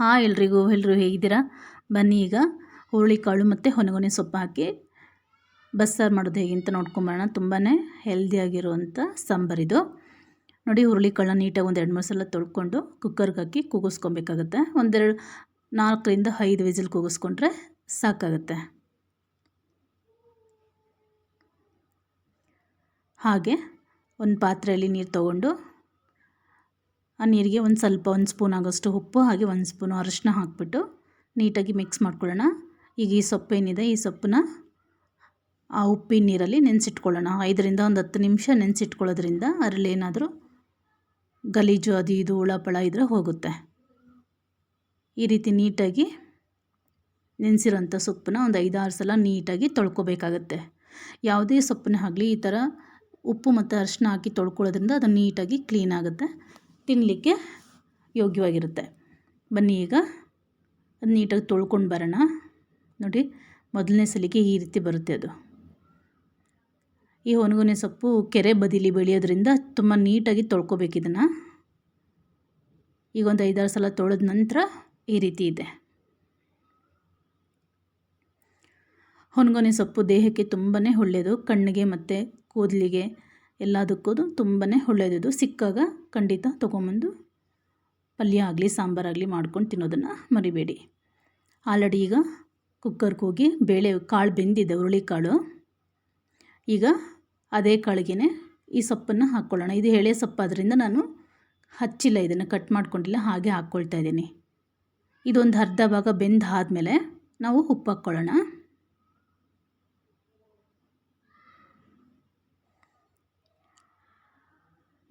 Hi ಎಲ್ರಿಗೂ ಎಲ್ಲರೂ ಹೇಗಿದ್ದೀರಾ? ಬನ್ನಿ ಈಗ ಹುರುಳಿಕಾಳು ಮತ್ತು ಹೊನಗೊನೆ ಸೊಪ್ಪು ಹಾಕಿ ಬಸ್ಸಾರು ಮಾಡೋದು ಹೇಗೆ ಅಂತ ನೋಡ್ಕೊಂಬರೋಣ. ತುಂಬಾ ಹೆಲ್ದಿಯಾಗಿರುವಂಥ ಸಾಂಬಾರಿದು ನೋಡಿ, ಹುರುಳಿಕಾಳನ್ನ ನೀಟಾಗಿ ಒಂದು ಎರಡು ಮೂರು ಸಲ ತೊಳ್ಕೊಂಡು ಕುಕ್ಕರ್ಗೆ ಹಾಕಿ ಕೂಗಿಸ್ಕೊಬೇಕಾಗುತ್ತೆ. ಒಂದೆರಡು ನಾಲ್ಕರಿಂದ ಐದು ವಿಸಿಲ್ ಕೂಗಿಸ್ಕೊಂಡ್ರೆ ಸಾಕಾಗುತ್ತೆ. ಹಾಗೆ ಒಂದು ಪಾತ್ರೆಯಲ್ಲಿ ನೀರು ತೊಗೊಂಡು ಆ ನೀರಿಗೆ ಒಂದು ಸ್ವಲ್ಪ ಒಂದು ಸ್ಪೂನ್ ಆಗೋಷ್ಟು ಉಪ್ಪು, ಹಾಗೆ ಒಂದು ಸ್ಪೂನು ಅರಶಿನ ಹಾಕಿಬಿಟ್ಟು ನೀಟಾಗಿ ಮಿಕ್ಸ್ ಮಾಡ್ಕೊಳ್ಳೋಣ. ಈಗ ಈ ಸೊಪ್ಪು ಏನಿದೆ, ಈ ಸೊಪ್ಪನ್ನ ಆ ಉಪ್ಪಿನ ನೀರಲ್ಲಿ ನೆನೆಸಿಟ್ಕೊಳ್ಳೋಣ. ಐದರಿಂದ ಒಂದು ಹತ್ತು ನಿಮಿಷ ನೆನೆಸಿಟ್ಕೊಳ್ಳೋದ್ರಿಂದ ಅದರಲ್ಲಿ ಏನಾದರೂ ಗಲೀಜು, ಅದು ಇದು ಹುಳಪಳ ಇದ್ದರೆ ಹೋಗುತ್ತೆ. ಈ ರೀತಿ ನೀಟಾಗಿ ನೆನೆಸಿರೋಂಥ ಸೊಪ್ಪನ್ನ ಒಂದು ಐದಾರು ಸಲ ನೀಟಾಗಿ ತೊಳ್ಕೊಬೇಕಾಗತ್ತೆ. ಯಾವುದೇ ಸೊಪ್ಪನ್ನ ಆಗಲಿ ಈ ಥರ ಉಪ್ಪು ಮತ್ತು ಅರಿಶಿನ ಹಾಕಿ ತೊಳ್ಕೊಳ್ಳೋದ್ರಿಂದ ಅದು ನೀಟಾಗಿ ಕ್ಲೀನ್ ಆಗುತ್ತೆ. ತಿನ್ನಲಿಕ್ಕೆ ಯೋಗ್ಯವಾಗಿರುತ್ತೆ. ಬನ್ನಿ ಈಗ ಅದು ನೀಟಾಗಿ ತೊಳ್ಕೊಂಡು ಬರೋಣ. ನೋಡಿ, ಮೊದಲನೇ ಸಲಿಗೆ ಈ ರೀತಿ ಬರುತ್ತೆ ಅದು. ಈ ಒಣಗುನೆ ಸೊಪ್ಪು ಕೆರೆ ಬದಿಲಿ ಬೆಳೆಯೋದ್ರಿಂದ ತುಂಬ ನೀಟಾಗಿ ತೊಳ್ಕೊಬೇಕಿದನ್ನು ಈಗ ಒಂದು ಐದಾರು ಸಲ ತೊಳೆದ ನಂತರ ಈ ರೀತಿ ಇದೆ. ಹೊನ್ಗೊನೆ ಸೊಪ್ಪು ದೇಹಕ್ಕೆ ತುಂಬಾ ಒಳ್ಳೆಯದು. ಕಣ್ಣಿಗೆ ಮತ್ತು ಕೂದಲಿಗೆ ಎಲ್ಲದಕ್ಕೂ ತುಂಬಾ ಒಳ್ಳೆಯದು ಸಿಕ್ಕಾಗ ಖಂಡಿತ ತೊಗೊಂಬಂದು ಪಲ್ಯ ಆಗಲಿ ಸಾಂಬಾರಾಗಲಿ ಮಾಡ್ಕೊಂಡು ತಿನ್ನೋದನ್ನು ಮರಿಬೇಡಿ. ಆಲ್ರೆಡಿ ಈಗ ಕುಕ್ಕರ್ಗೆ ಹೋಗಿ ಬೇಳೆ ಕಾಳು ಬೆಂದಿದೆ, ಹುರುಳಿಕಾಳು. ಈಗ ಅದೇ ಕಾಳಿಗೆ ಈ ಸೊಪ್ಪನ್ನು ಹಾಕ್ಕೊಳ್ಳೋಣ ಇದು ಎಳೆ ಸೊಪ್ಪಾದ್ರಿಂದ ನಾನು ಹಚ್ಚಿಲ್ಲ ಇದನ್ನು ಕಟ್ ಮಾಡ್ಕೊಂಡಿಲ್ಲ, ಹಾಗೆ ಹಾಕ್ಕೊಳ್ತಾ ಇದ್ದೀನಿ. ಇದೊಂದು ಅರ್ಧ ಭಾಗ ಬೆಂದಾದಮೇಲೆ ನಾವು ಉಪ್ಪು ಹಾಕ್ಕೊಳ್ಳೋಣ.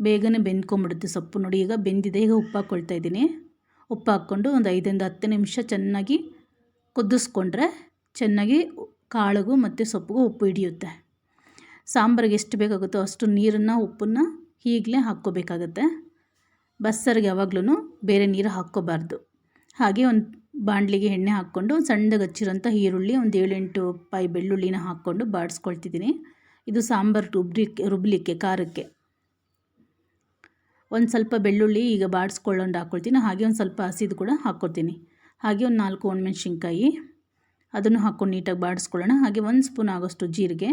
ಬೇಗನೆ ಬೆಂದ್ಕೊಂಬಿಡುತ್ತೆ ಸೊಪ್ಪು. ನೋಡಿ, ಈಗ ಬೆಂದಿದೆ. ಈಗ ಉಪ್ಪು ಹಾಕ್ಕೊಳ್ತಾ ಇದ್ದೀನಿ. ಉಪ್ಪು ಹಾಕ್ಕೊಂಡು ಒಂದು ಐದರಿಂದ ಹತ್ತು ನಿಮಿಷ ಚೆನ್ನಾಗಿ ಕುದಿಸ್ಕೊಂಡ್ರೆ ಚೆನ್ನಾಗಿ ಕಾಳಿಗೂ ಮತ್ತು ಸೊಪ್ಪಿಗೂ ಉಪ್ಪು ಹಿಡಿಯುತ್ತೆ. ಸಾಂಬಾರಿಗೆ ಎಷ್ಟು ಬೇಕಾಗುತ್ತೋ ಅಷ್ಟು ನೀರನ್ನು, ಉಪ್ಪನ್ನು ಈಗಲೇ ಹಾಕ್ಕೋಬೇಕಾಗತ್ತೆ. ಬಸ್ಸರಿಗೆ ಯಾವಾಗ್ಲೂ ಬೇರೆ ನೀರು ಹಾಕ್ಕೋಬಾರ್ದು. ಹಾಗೆ ಒಂದು ಬಾಣಲಿಗೆ ಎಣ್ಣೆ ಹಾಕ್ಕೊಂಡು ಸಣ್ಣದಾಗಿ ಹಚ್ಚಿರೋಂಥ ಈರುಳ್ಳಿ, ಒಂದು ಏಳೆಂಟು ಪಾಯಿ ಬೆಳ್ಳುಳ್ಳಿನ ಹಾಕ್ಕೊಂಡು ಬಾಡಿಸ್ಕೊಳ್ತಿದ್ದೀನಿ. ಇದು ಸಾಂಬಾರು ರುಬ್ಲಿಕ್ಕೆ ರುಬ್ಲಿಕ್ಕೆ, ಖಾರಕ್ಕೆ. ಒಂದು ಸ್ವಲ್ಪ ಬೆಳ್ಳುಳ್ಳಿ ಈಗ ಬಾಡಿಸ್ಕೊಳ್ಳೊಂಡು ಹಾಕ್ಕೊಳ್ತೀನಿ ಹಾಗೆ ಒಂದು ಸ್ವಲ್ಪ ಹಸಿದು ಕೂಡ ಹಾಕ್ಕೊಳ್ತೀನಿ ಹಾಗೆ ಒಂದು ನಾಲ್ಕು ಒಣಮೆಣ್ಸಿನ್ಕಾಯಿ. ಅದನ್ನು ಹಾಕ್ಕೊಂಡು ನೀಟಾಗಿ ಬಾಡಿಸ್ಕೊಳ್ಳೋಣ. ಹಾಗೆ ಒಂದು ಸ್ಪೂನ್ ಆಗೋಷ್ಟು ಜೀರಿಗೆ.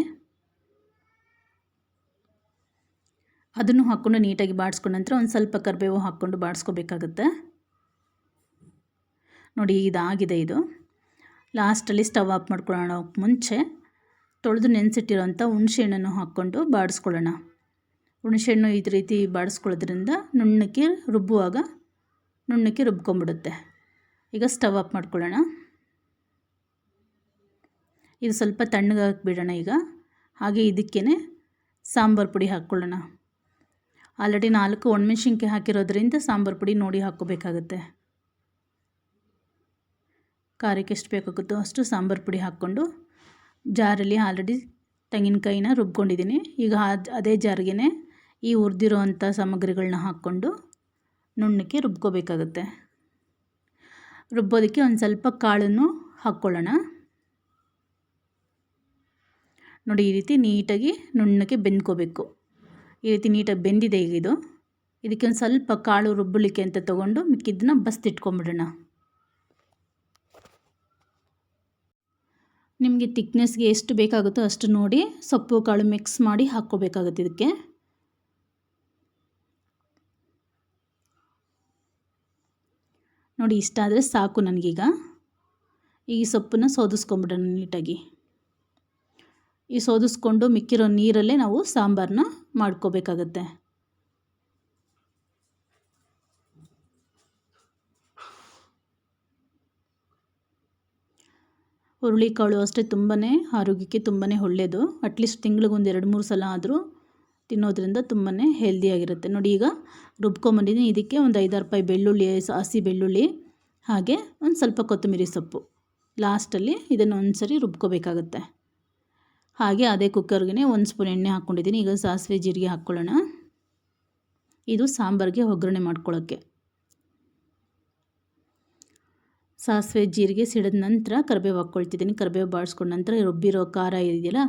ಅದನ್ನು ಹಾಕ್ಕೊಂಡು ನೀಟಾಗಿ ಬಾಡಿಸ್ಕೊಂಡ ನಂತರ ಒಂದು ಸ್ವಲ್ಪ ಕರಿಬೇವು ಹಾಕ್ಕೊಂಡು ಬಾಡಿಸ್ಕೋಬೇಕಾಗತ್ತೆ. ನೋಡಿ, ಇದಾಗಿದೆ ಇದು. ಲಾಸ್ಟಲ್ಲಿ ಸ್ಟವ್ ಆಫ್ ಮಾಡ್ಕೊಳ್ಳೋಣ. ಮುಂಚೆ ತೊಳೆದು ನೆನೆಸಿಟ್ಟಿರೋಂಥ ಹುಣಸೆ ಹಣ್ಣನ್ನು ಹಾಕ್ಕೊಂಡು ಬಾಡಿಸ್ಕೊಳ್ಳೋಣ. ಹುಣಸೆಹಣ್ಣು ಈ ರೀತಿ ಬಾಡಿಸ್ಕೊಳ್ಳೋದ್ರಿಂದ ನುಣ್ಣಕ್ಕೆ ರುಬ್ಬುವಾಗ ನುಣ್ಣಕ್ಕೆ ರುಬ್ಕೊಂಬಿಡುತ್ತೆ. ಈಗ ಸ್ಟವ್ ಆಫ್ ಮಾಡ್ಕೊಳ್ಳೋಣ. ಇದು ಸ್ವಲ್ಪ ತಣ್ಣಗೆ ಬಿಡೋಣ ಈಗ. ಹಾಗೆ ಇದಕ್ಕೇ ಸಾಂಬಾರು ಪುಡಿ ಹಾಕ್ಕೊಳ್ಳೋಣ. ಆಲ್ರೆಡಿ ನಾಲ್ಕು ಒಣಮೆಣ್ಸಿನ್ಕಾಯಿ ಹಾಕಿರೋದ್ರಿಂದ ಸಾಂಬಾರು ಪುಡಿ ನೋಡಿ ಹಾಕ್ಕೋಬೇಕಾಗುತ್ತೆ. ಖಾರಕ್ಕೆ ಎಷ್ಟು ಬೇಕಾಗುತ್ತೋ ಅಷ್ಟು ಸಾಂಬಾರು ಪುಡಿ ಹಾಕ್ಕೊಂಡು ಜಾರಲ್ಲಿ ಆಲ್ರೆಡಿ ತೆಂಗಿನಕಾಯಿನ ರುಬ್ಕೊಂಡಿದ್ದೀನಿ. ಈಗ ಅದೇ ಜಾರಿಗೇ ಈ ಹುರಿದಿರೋ ಅಂಥ ಸಾಮಗ್ರಿಗಳನ್ನ ಹಾಕ್ಕೊಂಡು ನುಣ್ಣಕ್ಕೆ ರುಬ್ಕೋಬೇಕಾಗುತ್ತೆ. ರುಬ್ಬೋದಕ್ಕೆ ಒಂದು ಸ್ವಲ್ಪ ಕಾಳನ್ನು ಹಾಕ್ಕೊಳ್ಳೋಣ. ನೋಡಿ, ಈ ರೀತಿ ನೀಟಾಗಿ ನುಣ್ಣಕ್ಕೆ ಬೆಂದ್ಕೋಬೇಕು. ಈ ರೀತಿ ನೀಟಾಗಿ ಬೆಂದಿದೆ ಈಗ ಇದು. ಇದಕ್ಕೆ ಒಂದು ಸ್ವಲ್ಪ ಕಾಳು ರುಬ್ಬಲಿಕ್ಕೆ ಅಂತ ತೊಗೊಂಡು ಮಿಕ್ಕಿದ್ದನ್ನ ಬಸ್ತಿಟ್ಕೊಂಬಿಡೋಣ. ನಿಮಗೆ ತಿಕ್ನೆಸ್ಗೆ ಎಷ್ಟು ಬೇಕಾಗುತ್ತೋ ಅಷ್ಟು ನೋಡಿ ಸೊಪ್ಪು ಕಾಳು ಮಿಕ್ಸ್ ಮಾಡಿ ಹಾಕ್ಕೋಬೇಕಾಗುತ್ತೆ ಇದಕ್ಕೆ. ನೋಡಿ, ಇಷ್ಟ ಆದರೆ ಸಾಕು ನನಗೀಗ. ಈ ಸೊಪ್ಪನ್ನು ಸೋದಿಸ್ಕೊಂಬಿಡೋಣ ನೀಟಾಗಿ. ಈ ಸೋದಿಸ್ಕೊಂಡು ಮಿಕ್ಕಿರೋ ನೀರಲ್ಲೇ ನಾವು ಸಾಂಬಾರನ್ನ ಮಾಡ್ಕೋಬೇಕಾಗತ್ತೆ. ಹುರುಳಿಕಾಳು ಅಷ್ಟೇ ತುಂಬಾ ಆರೋಗ್ಯಕ್ಕೆ ತುಂಬಾ ಒಳ್ಳೆಯದು ಅಟ್ಲೀಸ್ಟ್ ತಿಂಗಳಿಗೊಂದು ಎರಡು ಮೂರು ಸಲ ಆದರೂ ತಿನ್ನೋದ್ರಿಂದ ತುಂಬಾ ಹೆಲ್ದಿಯಾಗಿರುತ್ತೆ ನೋಡಿ ಈಗ ರುಬ್ಕೊಂಬಂದಿದ್ದೀನಿ ಇದಕ್ಕೆ ಒಂದು ಐದಾರು ರೂಪಾಯಿ ಬೆಳ್ಳುಳ್ಳಿ ಹಸಿ ಬೆಳ್ಳುಳ್ಳಿ, ಹಾಗೆ ಒಂದು ಸ್ವಲ್ಪ ಕೊತ್ತಂಬರಿ ಸೊಪ್ಪು. ಲಾಸ್ಟಲ್ಲಿ ಇದನ್ನು ಒಂದು ಸರಿ ರುಬ್ಕೋಬೇಕಾಗತ್ತೆ. ಹಾಗೆ ಅದೇ ಕುಕ್ಕರ್ಗೆ ಒಂದು ಸ್ಪೂನ್ ಎಣ್ಣೆ ಹಾಕ್ಕೊಂಡಿದ್ದೀನಿ. ಈಗ ಸಾಸಿವೆ ಜೀರಿಗೆ ಹಾಕ್ಕೊಳ್ಳೋಣ ಇದು ಸಾಂಬಾರಿಗೆ ಒಗ್ಗರಣೆ ಮಾಡ್ಕೊಳ್ಳೋಕ್ಕೆ ಸಾಸಿವೆ ಜೀರಿಗೆ ಸಿಡಿದ ನಂತರ ಕರಿಬೇವು ಹಾಕ್ಕೊಳ್ತಿದ್ದೀನಿ. ಕರಿಬೇವು ಬಾಡಿಸ್ಕೊಂಡ ನಂತರ ರುಬ್ಬಿರೋ ಖಾರ ಇದೆಯಲ್ಲ,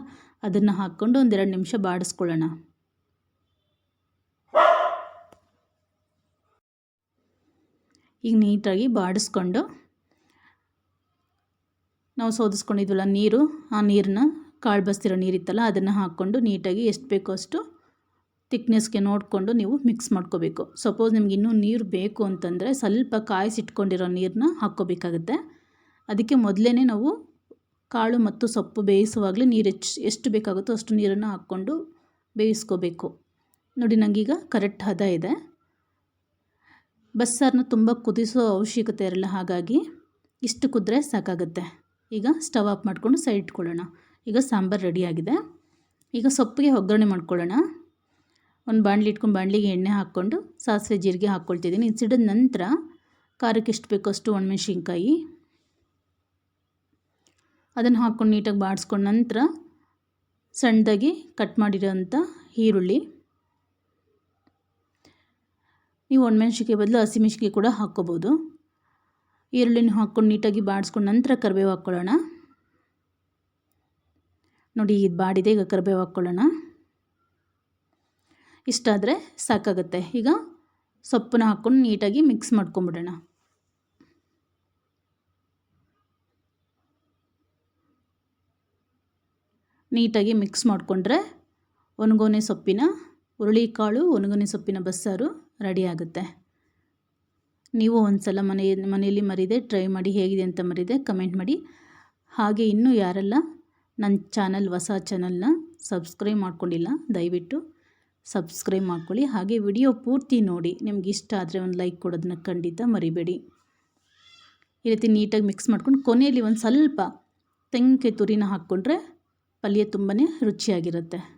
ಅದನ್ನು ಹಾಕ್ಕೊಂಡು ಒಂದೆರಡು ನಿಮಿಷ ಬಾಡಿಸ್ಕೊಳ್ಳೋಣ. ಈಗ ನೀಟಾಗಿ ಬಾಡಿಸ್ಕೊಂಡು ನಾವು ಸೋದಿಸ್ಕೊಂಡಿದ್ವಲ್ಲ ನೀರು, ಆ ನೀರನ್ನ ಕಾಳು ಬಸ್ತಿರೋ ನೀರಿತ್ತಲ್ಲ ಅದನ್ನು ಹಾಕ್ಕೊಂಡು ನೀಟಾಗಿ ಎಷ್ಟು ಬೇಕೋ ಅಷ್ಟು ತಿಕ್ನೆಸ್ಗೆ ನೋಡಿಕೊಂಡು ನೀವು ಮಿಕ್ಸ್ ಮಾಡ್ಕೋಬೇಕು. ಸಪೋಸ್ ನಿಮ್ಗೆ ಇನ್ನೂ ನೀರು ಬೇಕು ಅಂತಂದರೆ ಸ್ವಲ್ಪ ಕಾಯಿಸಿಟ್ಕೊಂಡಿರೋ ನೀರನ್ನ ಹಾಕ್ಕೋಬೇಕಾಗುತ್ತೆ. ಅದಕ್ಕೆ ಮೊದಲೇ ನಾವು ಕಾಳು ಮತ್ತು ಸೊಪ್ಪು ಬೇಯಿಸುವಾಗಲೇ ನೀರು ಹೆಚ್ಚು ಎಷ್ಟು ಬೇಕಾಗುತ್ತೋ ಅಷ್ಟು ನೀರನ್ನು ಹಾಕ್ಕೊಂಡು ಬೇಯಿಸ್ಕೋಬೇಕು. ನೋಡಿ ನನಗೀಗ ಕರೆಕ್ಟ್ ಹದ ಇದೆ. ಬಸ್ಸಾರನ್ನ ತುಂಬ ಕುದಿಸೋ ಅವಶ್ಯಕತೆ ಇರಲ್ಲ, ಹಾಗಾಗಿ ಇಷ್ಟು ಕುದ್ರೆ ಸಾಕಾಗುತ್ತೆ. ಈಗ ಸ್ಟವ್ ಆಫ್ ಮಾಡಿಕೊಂಡು ಸೈಡ್ ಇಟ್ಕೊಳ್ಳೋಣ. ಈಗ ಸಾಂಬಾರು ರೆಡಿಯಾಗಿದೆ. ಈಗ ಸೊಪ್ಪಿಗೆ ಒಗ್ಗರಣೆ ಮಾಡ್ಕೊಳ್ಳೋಣ. ಒಂದು ಬಾಣಲಿ ಇಟ್ಕೊಂಡು ಬಾಣಲಿಗೆ ಎಣ್ಣೆ ಹಾಕ್ಕೊಂಡು ಸಾಸಿವೆ ಜೀರಿಗೆ ಹಾಕ್ಕೊಳ್ತಿದ್ದೀನಿ. ಇದು ಸಿಡಿದ ನಂತರ ಖಾರಕ್ಕೆ ಎಷ್ಟು ಬೇಕೋ ಅಷ್ಟು ಒಣಮೆಣ್ಸಿನ್ಕಾಯಿ. ಅದನ್ನು ಹಾಕ್ಕೊಂಡು ನೀಟಾಗಿ ಬಾಡಿಸ್ಕೊಂಡು ನಂತರ ಸಣ್ಣದಾಗಿ ಕಟ್ ಮಾಡಿರೋಂಥ ಈರುಳ್ಳಿ. ನೀವು ಒಣಮೆಣ್ಸಿನ್ಕಾಯಿ ಬದಲು ಹಸಿಮೆಣ್ಸಿನ್ಕಾಯಿ ಕೂಡ ಹಾಕ್ಕೋಬೋದು. ಈರುಳ್ಳಿನ ಹಾಕ್ಕೊಂಡು ನೀಟಾಗಿ ಬಾಡಿಸ್ಕೊಂಡು ನಂತರ ಕರಿಬೇವು ಹಾಕ್ಕೊಳ್ಳೋಣ. ನೋಡಿ, ಇದು ಬಾಡಿದೆ, ಈಗ ಕರಿಬೇವು ಹಾಕ್ಕೊಳ್ಳೋಣ. ಇಷ್ಟಾದರೆ ಸಾಕಾಗುತ್ತೆ. ಈಗ ಸೊಪ್ಪನ್ನ ಹಾಕ್ಕೊಂಡು ನೀಟಾಗಿ ಮಿಕ್ಸ್ ಮಾಡ್ಕೊಂಬಿಡೋಣ. ನೀಟಾಗಿ ಮಿಕ್ಸ್ ಮಾಡಿಕೊಂಡ್ರೆ ಒಣಗೋನೆ ಸೊಪ್ಪಿನ ಹುರುಳಿಕಾಳು ಒಣಗನೆ ಸೊಪ್ಪಿನ ಬಸ್ಸಾರು ರೆಡಿ ಆಗುತ್ತೆ ನೀವು ಒಂದು ಸಲ ಮನೆ, ಮನೆಯಲ್ಲಿ ಮರಿದೆ, ಟ್ರೈ ಮಾಡಿ ಹೇಗಿದೆ ಅಂತ ಮರಿದೆ, ಕಮೆಂಟ್ ಮಾಡಿ. ಹಾಗೆ ಇನ್ನೂ ಯಾರೆಲ್ಲ ನನ್ನ ಚಾನಲ್, ಹೊಸ ಚಾನಲ್ನ ಸಬ್ಸ್ಕ್ರೈಬ್ ಮಾಡ್ಕೊಂಡಿಲ್ಲ, ದಯವಿಟ್ಟು ಸಬ್ಸ್ಕ್ರೈಬ್ ಮಾಡ್ಕೊಳ್ಳಿ. ಹಾಗೆ ವಿಡಿಯೋ ಪೂರ್ತಿ ನೋಡಿ. ನಿಮ್ಗೆ ಇಷ್ಟ ಆದರೆ ಒಂದು ಲೈಕ್ ಕೊಡೋದನ್ನ ಖಂಡಿತ ಮರಿಬೇಡಿ. ಈ ರೀತಿ ನೀಟಾಗಿ ಮಿಕ್ಸ್ ಮಾಡ್ಕೊಂಡು ಕೊನೆಯಲ್ಲಿ ಒಂದು ಸ್ವಲ್ಪ ತೆಂಗಿನಕಾಯಿ ತುರಿನ ಹಾಕ್ಕೊಂಡ್ರೆ ಪಲ್ಯ ತುಂಬಾ ರುಚಿಯಾಗಿರುತ್ತೆ.